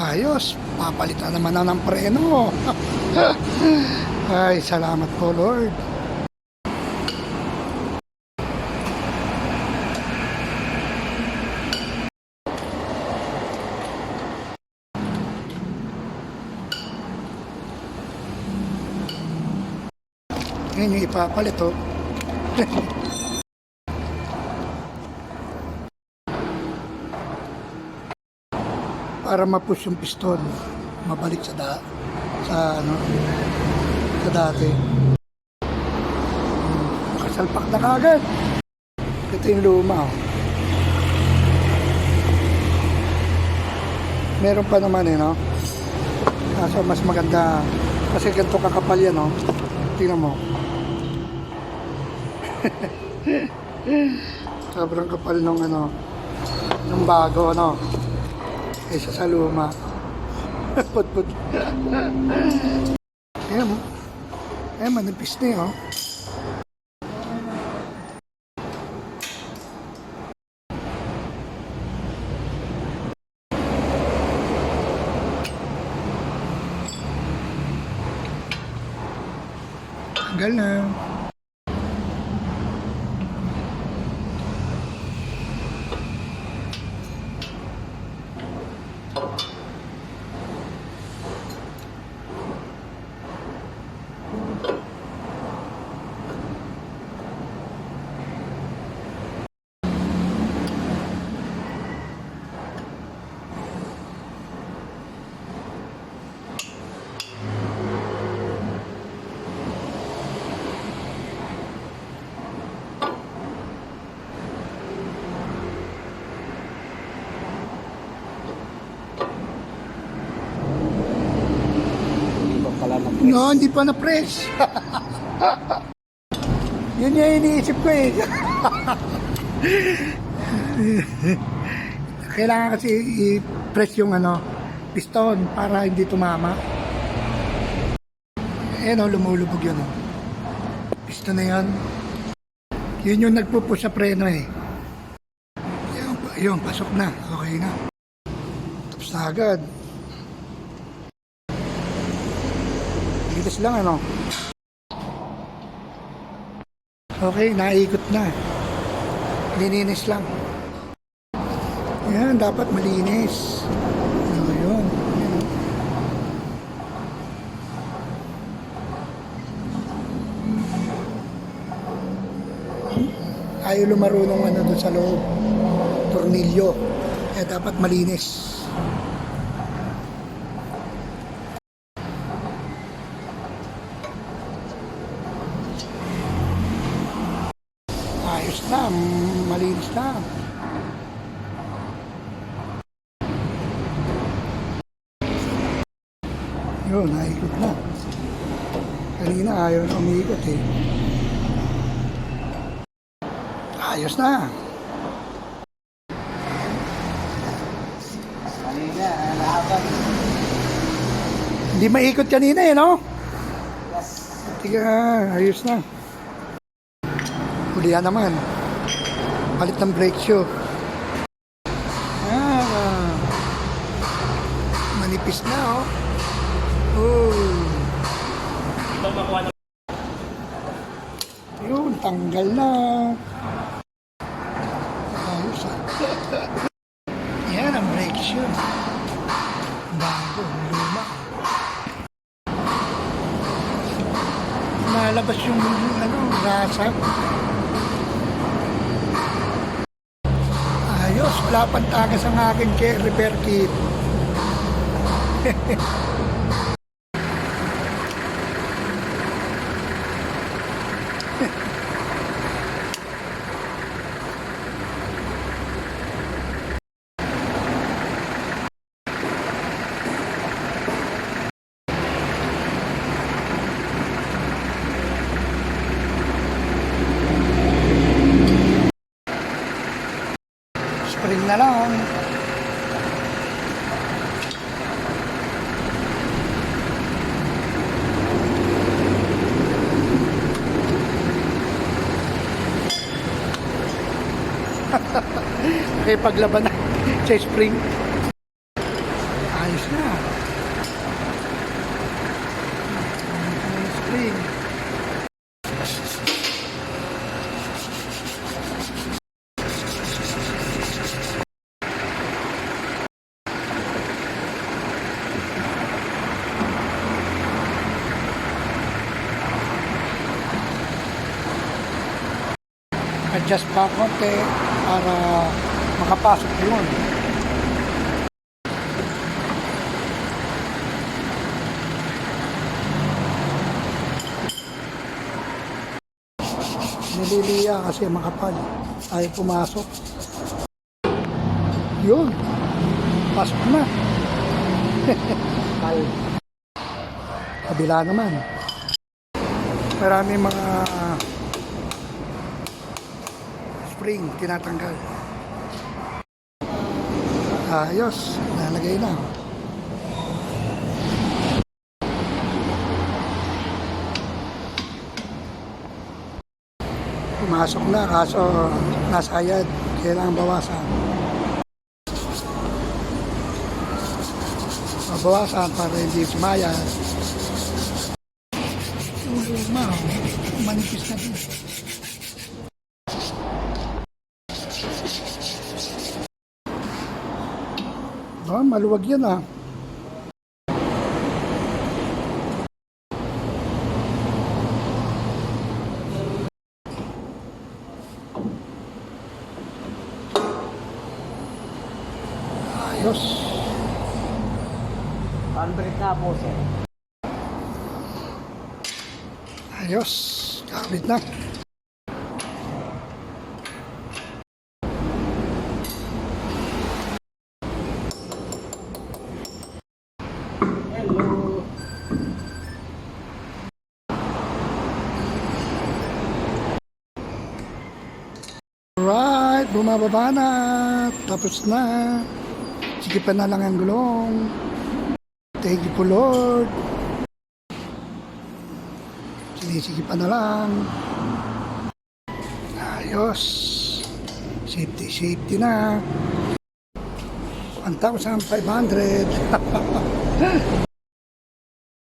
Ayos, papalitan naman na ng preno. Ay, salamat po Lord. Ngayon yung ipapalit oh. para ma-push yung piston mabalik sa da sa ano sa dati. Nakasalpak na kagad. Ito yung luma oh. meron pa naman eh no? Kaso mas maganda kasi ganito kakapal yan no tingnan mo. Sobrang kapal nung ano nung bago no kaysa sa luma. put put. Ayan mo. Ayan, manipis na yun. oh. No, hindi pa na-press. Yun yung iniisip ko eh. Kailangan kasi i-press yung ano, piston para hindi tumama. Eh no, lumulubog yun. Oh. Piston na yan. Yun yung nagpupush sa preno eh. Yun, yun, pasok na. Okay na. Tapos na agad. Bilis lang ano. Okay, naikot na. Lininis lang. Yan, dapat malinis. Ano yun? Yan. Ayaw lumaro nung ano doon sa loob. Tornilyo. Kaya dapat malinis. Ayos na, malinis na. Yun, naikot na. Kanina ayaw na umiikot eh. Ayos na. Kanina, laban. Hindi maikot kanina eh, no? Tiga, ayos na. Hulihan naman. Palit ng brake shoe. Ah, manipis na, oh. Oh. Yun, tanggal na. Ayos ah. Yan ang brake shoe. Bago, luma. Nalabas yung ano, rasa. Ayos, wala pang tagas ang aking repair kit. Spring na lang. Okay, paglaban na sa spring. Ayos na. Ang spring. Adjust pa konti para makapasok yun. Nililiya kasi makapal. Ay pumasok. Yun. Pasok na. Kabila naman. Marami mga spring tinatanggal. Ayos, nalagay na. Pumasok na kaso nasayad. Kailangan bawasan. Bawasan para hindi sumayad. Ulo ma, manipis na din. Ah, maluwag yan ah. Ayos. Convert na po sir. Ayos. Kapit na. Alright, bumababa na. Tapos na. Sige pa na lang ang gulong. Thank you po Lord. Pa na lang. Ayos. Safety, safety na. 1,500.